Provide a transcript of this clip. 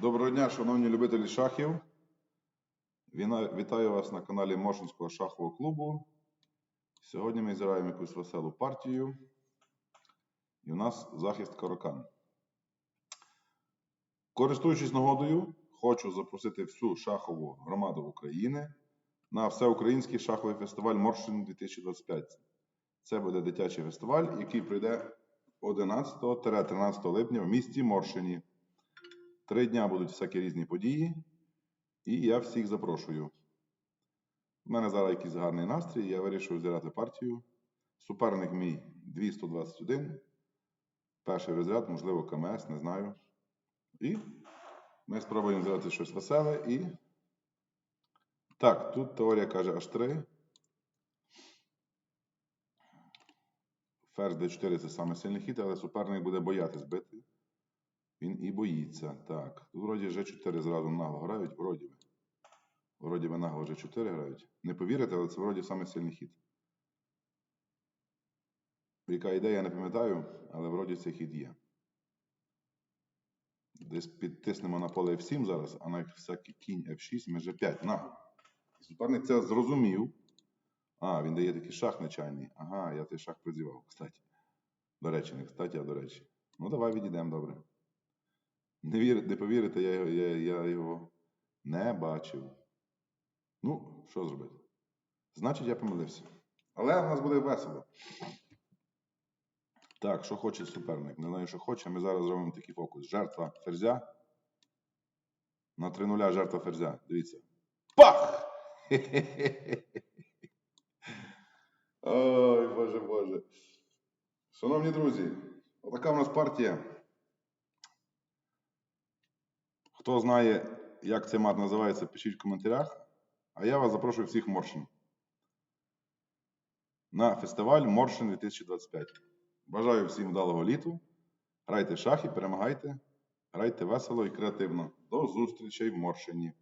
Доброго дня, шановні любителі шахів. Вітаю вас на каналі Моршинського шахового клубу. Сьогодні ми зіграємо якусь веселу партію. І у нас захист каракан. Користуючись нагодою, хочу запросити всю шахову громаду України на всеукраїнський шаховий фестиваль Моршин 2025. Це буде дитячий фестиваль, який пройде 11-13 липня в місті Моршині. Три дня будуть всякі різні події, і я всіх запрошую. У мене зараз якийсь гарний настрій, я вирішив зіграти партію. Суперник мій 221. Перший розряд, можливо, КМС, не знаю. І ми спробуємо зіграти щось веселе і. Так, тут теорія каже аж 3. Ферзь d4 це саме сильний хід, але суперник буде боятись бити. Він і боїться. Так. Тут вроді G4 зразу нагло грають, вроді би. Вроді би нагло G4 грають. Не повірите, але це вроді саме сильний хід. Яка ідея, я не пам'ятаю, але вроді цей хід є. Десь підтиснемо на поле F7 зараз, а на всякий кінь F6 ми G5. На. І суперник це зрозумів. А, він дає такий шах нечайний. Ага, я той шах призівав, кстати. До речі, не кстати, а до речі. Ну, давай відійдемо, добре. Не, вір, не повірите, я, я, я його не бачив. Ну, що зробити? Значить, я помилився. Але в нас буде весело. Так, що хоче суперник? Не знаю, що хоче. Ми зараз зробимо такий фокус. Жертва ферзя. На 3 нуля жертва ферзя. Дивіться. Пах! Хе-хе-хе-хе. Ой, боже, боже. Шановні друзі, отака в нас партія. Хто знає, як цей мат називається, пишіть в коментарях. А я вас запрошую всіх Моршин. На фестиваль Моршин 2025. Бажаю всім вдалого літу. Грайте шахи, перемагайте. Грайте весело і креативно. До зустрічей в Моршині.